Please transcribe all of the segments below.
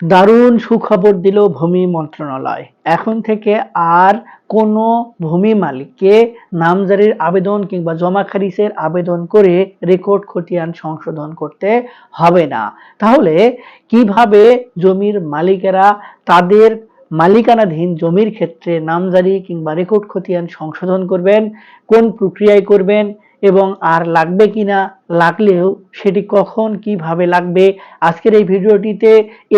দারুণ সুখবর দিল ভূমি মন্ত্রণালয়। এখন থেকে আর কোনো ভূমি মালিককে নামজারির আবেদন কিংবা জমা খারিজের আবেদন করে রেকর্ড খতিয়ান সংশোধন করতে হবে না। তাহলে কীভাবে জমির মালিকেরা তাদের মালিকানাধীন জমির ক্ষেত্রে নামজারি কিংবা রেকর্ড খতিয়ান সংশোধন করবেন, কোন প্রক্রিয়ায় করবেন এবং আর লাগবে কিনা, লাগলেও সেটি কখন কীভাবে লাগবে, আজকের এই ভিডিওটিতে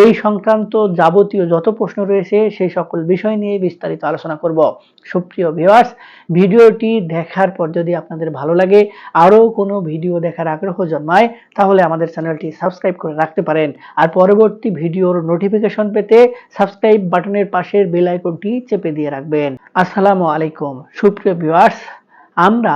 এই সংক্রান্ত যাবতীয় যত প্রশ্ন রয়েছে সেই সকল বিষয় নিয়ে বিস্তারিত আলোচনা করব। সুপ্রিয় ভিউয়ার্স ভিডিওটি দেখার পর যদি আপনাদের ভালো লাগে, আরও কোনো ভিডিও দেখার আগ্রহ জন্মায়, তাহলে আমাদের চ্যানেলটি সাবস্ক্রাইব করে রাখতে পারেন। আর পরবর্তী ভিডিওর নোটিফিকেশন পেতে সাবস্ক্রাইব বাটনের পাশের বেল আইকনটি চেপে দিয়ে রাখবেন। আসসালামু আলাইকুম। সুপ্রিয় ভিউয়ার্স আমরা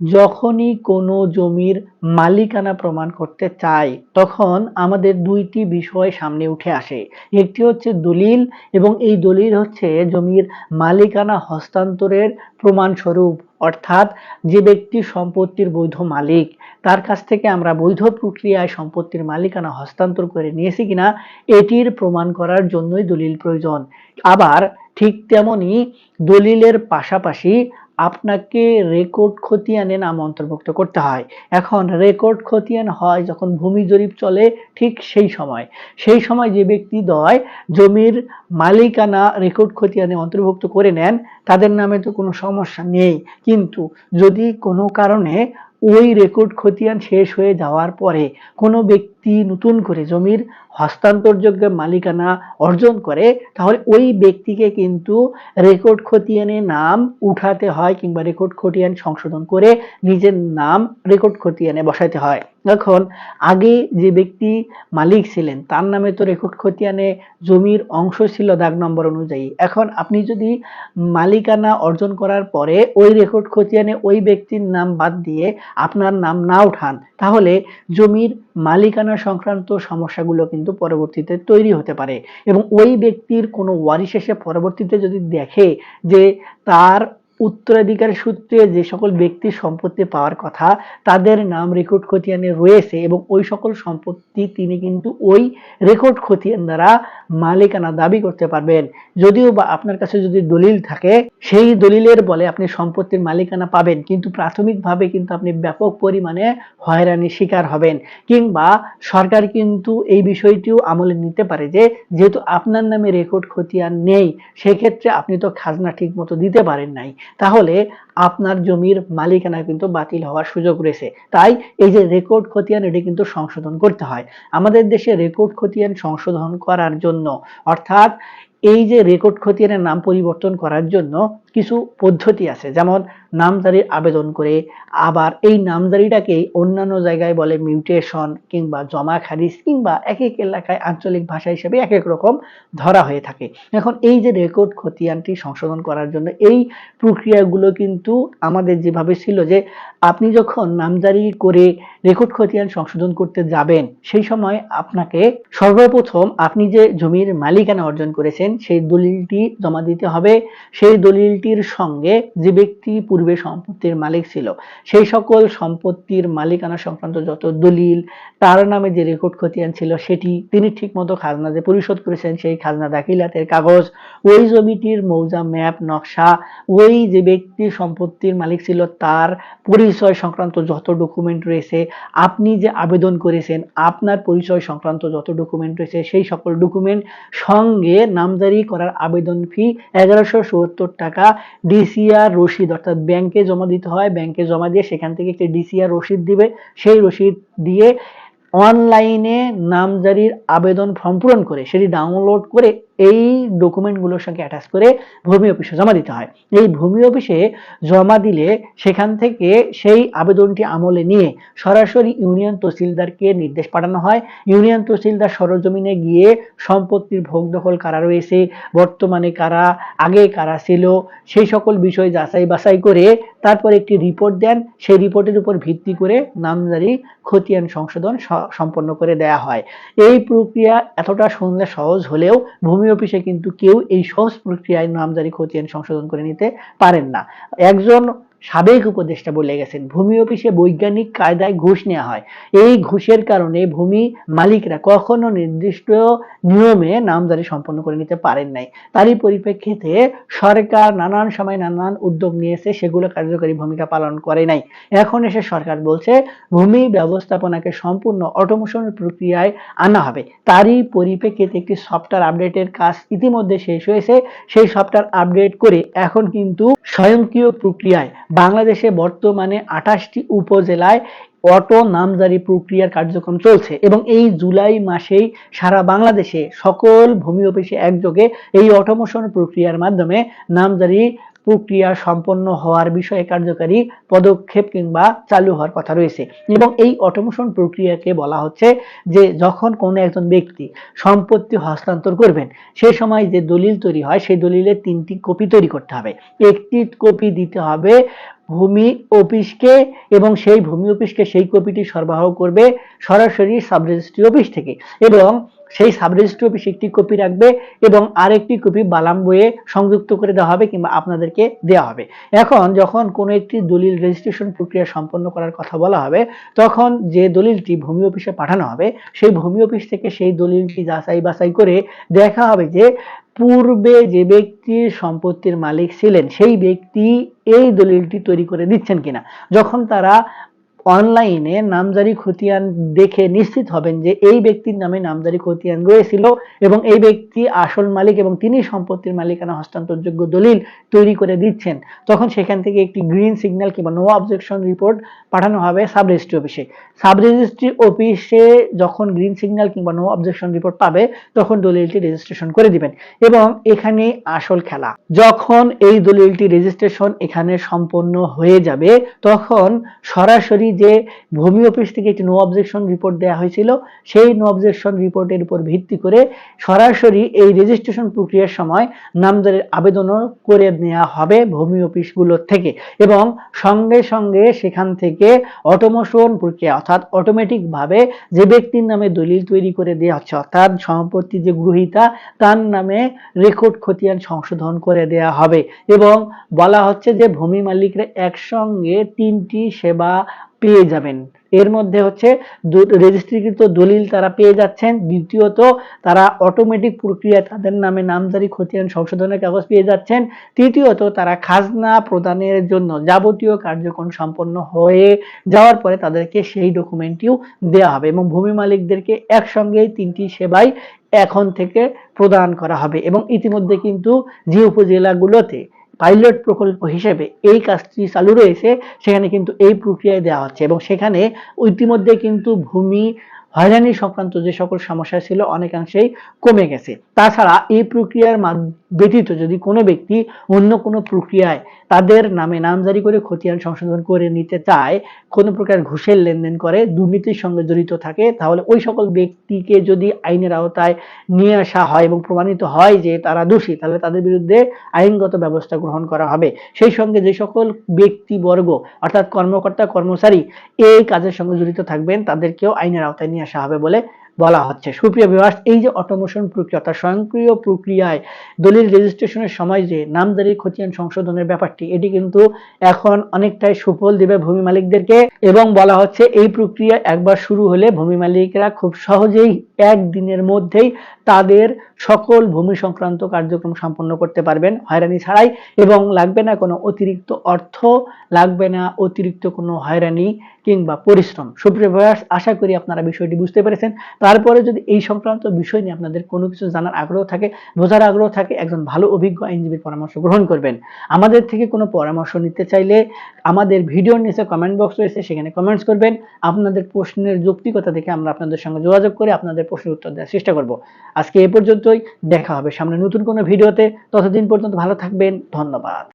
যখনই কোনো জমির মালিকানা প্রমাণ করতে চাই তখন আমাদের দুইটি বিষয় সামনে উঠে আসে। একটি হচ্ছে দলিল এবং এই দলিল হচ্ছে জমির মালিকানা হস্তান্তরের প্রমাণস্বরূপ, অর্থাৎ যে ব্যক্তি সম্পত্তির বৈধ মালিক, তার কাছ থেকে আমরা বৈধ প্রক্রিয়ায় সম্পত্তির মালিকানা হস্তান্তর করে নিয়েছি কিনা, এটির প্রমাণ করার জন্যই দলিল প্রয়োজন। আবার ঠিক তেমনি দলিলের পাশাপাশি আপনাকে রেকর্ড খতিয়ানে নাম অন্তর্ভুক্ত করতে হয়। এখন রেকর্ড খতিয়ান হয় যখন ভূমি জরিপ চলে ঠিক সেই সময়। সেই সময় যে ব্যক্তি দয়, জমির মালিকানা রেকর্ড খতিয়ানে অন্তর্ভুক্ত করে নেন, তাদের নামে তো কোনো সমস্যা নেই। কিন্তু যদি কোনো কারণে ওই রেকর্ড খতিয়ান শেষ হয়ে যাওয়ার পরে কোনো ব্যক্তি নতুন করে জমির হস্তান্তরযোগ্য মালিকানা অর্জন করে, তাহলে ওই ব্যক্তিকে কিন্তু রেকর্ড খতিয়ানে নাম উঠাতে হয় কিংবা রেকর্ড খতিয়ান সংশোধন করে নিজের নাম রেকর্ড খতিয়ানে বসাইতে হয়। এখন আগে যে ব্যক্তি মালিক ছিলেন, তার নামে তো রেকর্ড খতিয়ানে জমির অংশ ছিল দাগ নম্বর অনুযায়ী। এখন আপনি যদি মালিকানা অর্জন করার পরে ওই রেকর্ড খতিয়ানে ওই ব্যক্তির নাম বাদ দিয়ে আপনার নাম না উঠান, তাহলে জমির মালিকানা সংক্রান্ত সমস্যাগুলো কিন্তু পরবর্তীতে তৈরি হতে পারে। এবং ওই ব্যক্তির কোনো ওয়ারিশ এসে পরবর্তীতে যদি দেখে যে তার উত্তরাধিকার সূত্রে যে সকল ব্যক্তির সম্পত্তি পাওয়ার কথা, তাদের নাম রেকর্ড খতিয়ানে রয়েছে এবং ওই সকল সম্পত্তি তিনি কিন্তু ওই রেকর্ড খতিয়ান দ্বারা মালিকানা দাবি করতে পারবেন। যদিও বা আপনার কাছে যদি দলিল থাকে, সেই দলিলের বলে আপনি সম্পত্তির মালিকানা পাবেন, কিন্তু প্রাথমিকভাবে কিন্তু আপনি ব্যাপক পরিমাণে হয়রানির শিকার হবেন কিংবা সরকার কিন্তু এই বিষয়টিও আমলে নিতে পারে যে, যেহেতু আপনার নামে রেকর্ড খতিয়ান নেই, সেক্ষেত্রে আপনি তো খাজনা ঠিক মতো দিতে পারেন নাই। তাহলে আপনার জমির মালিকানা কিন্তু বাতিল হওয়ার সুযোগ রয়েছে। তাই এই যে রেকর্ড খতিয়ান, এটি কিন্তু সংশোধন করতে হয়। আমাদের দেশে রেকর্ড খতিয়ান সংশোধন করার জন্য, অর্থাৎ এই যে রেকর্ড খতিয়ানের নাম পরিবর্তন করার জন্য কিছু পদ্ধতি আছে। যেমন নামজারির আবেদন করে আবার এই নামজারিটাকেই অন্যান্য জায়গায় বলে মিউটেশন কিংবা জমা খারিজ কিংবা এক এক এলাকায় আঞ্চলিক ভাষা হিসেবে এক এক রকম ধরা হয়ে থাকে। এখন এই যে রেকর্ড খতিয়ানটি সংশোধন করার জন্য এই প্রক্রিয়াগুলো কিন্তু আমাদের যেভাবে ছিল যে আপনি যখন নামজারি করে রেকর্ড খতিয়ান সংশোধন করতে যাবেন, সেই সময় আপনাকে সর্বপ্রথম আপনি যে জমির মালিকানা অর্জন করেছেন, সেই দলিলটি জমা দিতে হবে। সেই দলিলটির সঙ্গে যে ব্যক্তি পূর্বে সম্পত্তির মালিক ছিল, সেই সকল সম্পত্তির মালিকানা সংক্রান্ত যত দলিল, তার নামে যে রেকর্ড খতিয়ান ছিল, সেটি তিনি ঠিকমতো খাজনা যে পরিশোধ করেছেন, সেই খাজনা দাখিলাতের কাগজ, ওই জমিটির মৌজা, ম্যাপ, নকশা, ওই যে ব্যক্তি সম্পত্তির মালিক ছিল, তার পরিচয় সংক্রান্ত যত ডকুমেন্ট রয়েছে, আপনি যে আবেদন করেছেন, আপনার পরিচয় সংক্রান্ত যত ডকুমেন্ট রয়েছে, সেই সকল ডকুমেন্ট সঙ্গে নামজারি করার আবেদন ফি এগারোশো টাকা ডিসিআর রসিদ, অর্থাৎ ব্যাংকে জমা দিতে হয়, ব্যাংকে জমা দিয়ে সেখান থেকে একটি ডিসিআর রসিদ দিবে। সেই রসিদ দিয়ে অনলাইনে নামজারির আবেদন ফর্ম পূরণ করে, সেটি ডাউনলোড করে এই ডকুমেন্টগুলোর সঙ্গে অ্যাটাচ করে ভূমি অফিসে জমা দিতে হয়। এই ভূমি অফিসে জমা দিলে সেখান থেকে সেই আবেদনটি আমলে নিয়ে সরাসরি ইউনিয়ন তহসিলদারকে নির্দেশ পাঠানো হয়। ইউনিয়ন তহসিলদার সরজমিনে গিয়ে সম্পত্তির ভোগ দখল কারা রয়েছে, বর্তমানে কারা, আগে কারা ছিল, সেই সকল বিষয় যাচাই বাছাই করে তারপর একটি রিপোর্ট দেন। সেই রিপোর্টের উপর ভিত্তি করে নামজারি, খতিয়ান সংশোধন সম্পন্ন করে দেয়া হয়। এই প্রক্রিয়া এতটা শুনলে সহজ হলেও ভূমি ভূমি অফিসে কিন্তু কেউ এই সহজ প্রক্রিয়ায় নামজারি খতিয়ান সংশোধন করে নিতে পারেন না। একজন সাবেক উপদেষ্টা বলে গেছেন, ভূমি অফিসে বৈজ্ঞানিক কায়দায় ঘুষ নেওয়া হয়। এই ঘুষের কারণে ভূমি মালিকরা কখনো নির্দিষ্ট নিয়মে নামজারি সম্পন্ন করে নিতে পারেন নাই। তারই পরিপ্রেক্ষিতে সরকার নানান সময় নানান উদ্যোগ নিয়েছে, সেগুলো কার্যকরী ভূমিকা পালন করে নাই। এখন এসে সরকার বলছে, ভূমি ব্যবস্থাপনাকে সম্পূর্ণ অটোমেশন প্রক্রিয়ায় আনা হবে। তারই পরিপ্রেক্ষিতে একটি সফটওয়্যার আপডেটের কাজ ইতিমধ্যে শেষ হয়েছে। সেই সফটওয়্যার আপডেট করে এখন কিন্তু স্বয়ংক্রিয় প্রক্রিয়ায় বাংলাদেশে বর্তমানে আঠাশটি উপজেলায় অটো নামজারি প্রক্রিয়ার কার্যক্রম চলছে এবং এই জুলাই মাসেই সারা বাংলাদেশে সকল ভূমি অফিসে একযোগে এই অটোমোশন প্রক্রিয়ার মাধ্যমে নামজারি প্রক্রিয়া সম্পন্ন হওয়ার বিষয়ে কার্যকারী পদক্ষেপ কিংবা চালু হওয়ার কথা রয়েছে। এবং এই অটোমেশন প্রক্রিয়াকে বলা হচ্ছে যে, যখন কোনো একজন ব্যক্তি সম্পত্তি হস্তান্তর করবেন সেই সময় যে দলিল তৈরি হয়, সেই দলিলের তিনটি কপি তৈরি করতে হবে। একটি কপি দিতে হবে ভূমি অফিসকে এবং সেই ভূমি অফিসকে সেই কপিটি সরবরাহ করবে সরাসরি সাব রেজিস্ট্রি অফিস থেকে। এবং সেই সাব রেজিস্ট্রি অফিস একটি কপি রাখবে এবং আরেকটি কপি বালাম বইয়ে সংযুক্ত করে দেওয়া হবে কিংবা আপনাদেরকে দেওয়া হবে। এখন যখন কোনো একটি দলিল রেজিস্ট্রেশন প্রক্রিয়া সম্পন্ন করার কথা বলা হবে, তখন যে দলিলটি ভূমি অফিসে পাঠানো হবে, সেই ভূমি অফিস থেকে সেই দলিলটি যাচাই বাছাই করে দেখা হবে যে পূর্বে যে ব্যক্তি সম্পত্তির মালিক ছিলেন, সেই ব্যক্তি এই দলিলটি তৈরি করে দিচ্ছেন কিনা। যখন তারা অনলাইনে নামজারি খতিয়ান দেখে নিশ্চিত হবেন যে এই ব্যক্তির নামে নামজারি খতিয়ান রয়েছিল এবং এই ব্যক্তি আসল মালিক এবং তিনি সম্পত্তির মালিকানা হস্তান্তরযোগ্য দলিল তৈরি করে দিচ্ছেন। তখন সেখান থেকে একটি গ্রিন সিগন্যাল কিংবা নো অবজেকশন রিপোর্ট পাঠানো হবে সাব রেজিস্ট্রি অফিসে সাব রেজিস্ট্রি অফিসে যখন গ্রিন সিগন্যাল কিংবা নো অবজেকশন রিপোর্ট পাবে, তখন দলিলটি রেজিস্ট্রেশন করে দিবেন এবং এখানে আসল খেলা। যখন এই দলিলটি রেজিস্ট্রেশন এখানে সম্পন্ন হয়ে যাবে, তখন সরাসরি যে ভূমি অফিস থেকে একটি নো অবজেকশন রিপোর্ট দেওয়া হয়েছিল, সেই নো অবজেকশন রিপোর্টের উপর ভিত্তি করে সরাসরি এই রেজিস্ট্রেশন প্রক্রিয়ার সময় নামজারির আবেদনও করে নেওয়া হবে ভূমি অফিসগুলোর থেকে এবং সঙ্গে সঙ্গে সেখান থেকে অটোমেশন প্রক্রিয়া অর্থাৎ অটোমেটিক ভাবে যে ব্যক্তির নামে দলিল তৈরি করে দেওয়া হচ্ছে, অর্থাৎ সম্পত্তি যে গ্রহীতা, তার নামে রেকর্ড খতিয়ান সংশোধন করে দেওয়া হবে এবং বলা হচ্ছে যে ভূমি মালিকরা একসঙ্গে তিনটি সেবা পেয়ে যাবেন। এর মধ্যে হচ্ছে রেজিস্ট্রিকৃত দলিল তারা পেয়ে যাচ্ছেন। দ্বিতীয়ত, তারা অটোমেটিক প্রক্রিয়া তাদের নামে নামজারি, খতিয়ান, সংশোধনের কাগজ পেয়ে যাচ্ছেন। তৃতীয়ত, তারা খাজনা প্রদানের জন্য যাবতীয় কার্যক্রম সম্পন্ন হয়ে যাওয়ার পরে তাদেরকে সেই ডকুমেন্টটিও দেওয়া হবে এবং ভূমি মালিকদেরকে একসঙ্গে তিনটি সেবাই এখন থেকে প্রদান করা হবে এবং ইতিমধ্যে কিন্তু যে উপজেলাগুলোতে পাইলট প্রকল্প হিসেবে এই কাজটি চালু রয়েছে, সেখানে কিন্তু এই প্রক্রিয়ায় দেওয়া হচ্ছে এবং সেখানে ইতিমধ্যে কিন্তু ভূমি হয়রানি সংক্রান্ত যে সকল সমস্যা ছিল অনেকাংশেই কমে গেছে। তাছাড়া এই প্রক্রিয়ার ব্যতীত যদি কোনো ব্যক্তি অন্য কোনো প্রক্রিয়ায় তাদের নামে নামজারি করে খতিয়ান সংশোধন করে নিতে চায়, কোনো প্রকার ঘুষের লেনদেন করে, দুর্নীতির সঙ্গে জড়িত থাকে, তাহলে ওই সকল ব্যক্তিকে যদি আইনের আওতায় নিয়ে আসা হয় এবং প্রমাণিত হয় যে তারা দোষী, তাহলে তাদের বিরুদ্ধে আইনগত ব্যবস্থা গ্রহণ করা হবে। সেই সঙ্গে যে সকল ব্যক্তিবর্গ, অর্থাৎ কর্মকর্তা, কর্মচারী এই কাজের সঙ্গে জড়িত থাকবেন, তাদেরকেও আইনের আওতায় নিয়ে আসা হবে বলে বলা হচ্ছে। সুপ্রিয় বিভার্স এই যে অটোমেশন প্রক্রিয়া অর্থাৎ স্বয়ংক্রিয় প্রক্রিয়ায় দলিল রেজিস্ট্রেশনের সময় যে নামদারি, খতিয়ান সংশোধনের ব্যাপারটি, এটি কিন্তু এখন অনেকটাই সুফল দেবে ভূমি মালিকদেরকে এবং বলা হচ্ছে এই প্রক্রিয়া একবার শুরু হলে ভূমি মালিকরা খুব সহজেই একদিনের মধ্যেই তাদের সকল ভূমি সংক্রান্ত কার্যক্রম সম্পন্ন করতে পারবেন, হয়রানি ছাড়াই এবং লাগবে না কোনো অতিরিক্ত অর্থ, লাগবে না অতিরিক্ত কোনো হয়রানি কিংবা পরিশ্রম। সুপ্রিয় প্রয়াস আশা করি আপনারা বিষয়টি বুঝতে পেরেছেন। তারপরে যদি এই সংক্রান্ত বিষয় নিয়ে আপনাদের কোনো কিছু জানার আগ্রহ থাকে, বোঝার আগ্রহ থাকে, একজন ভালো অভিজ্ঞ আইনজীবীর পরামর্শ গ্রহণ করবেন। আমাদের থেকে কোনো পরামর্শ নিতে চাইলে আমাদের ভিডিওর নিচে কমেন্ট বক্স রয়েছে, সেখানে কমেন্টস করবেন। আপনাদের প্রশ্নের যৌক্তিকতা দেখে আমরা আপনাদের সঙ্গে যোগাযোগ করে আপনাদের প্রশ্নের উত্তর দেওয়ার চেষ্টা করব। আজকে এ পর্যন্তই। দেখা হবে সামনে নতুন কোনো ভিডিওতে। ততদিন পর্যন্ত ভালো থাকবেন। ধন্যবাদ।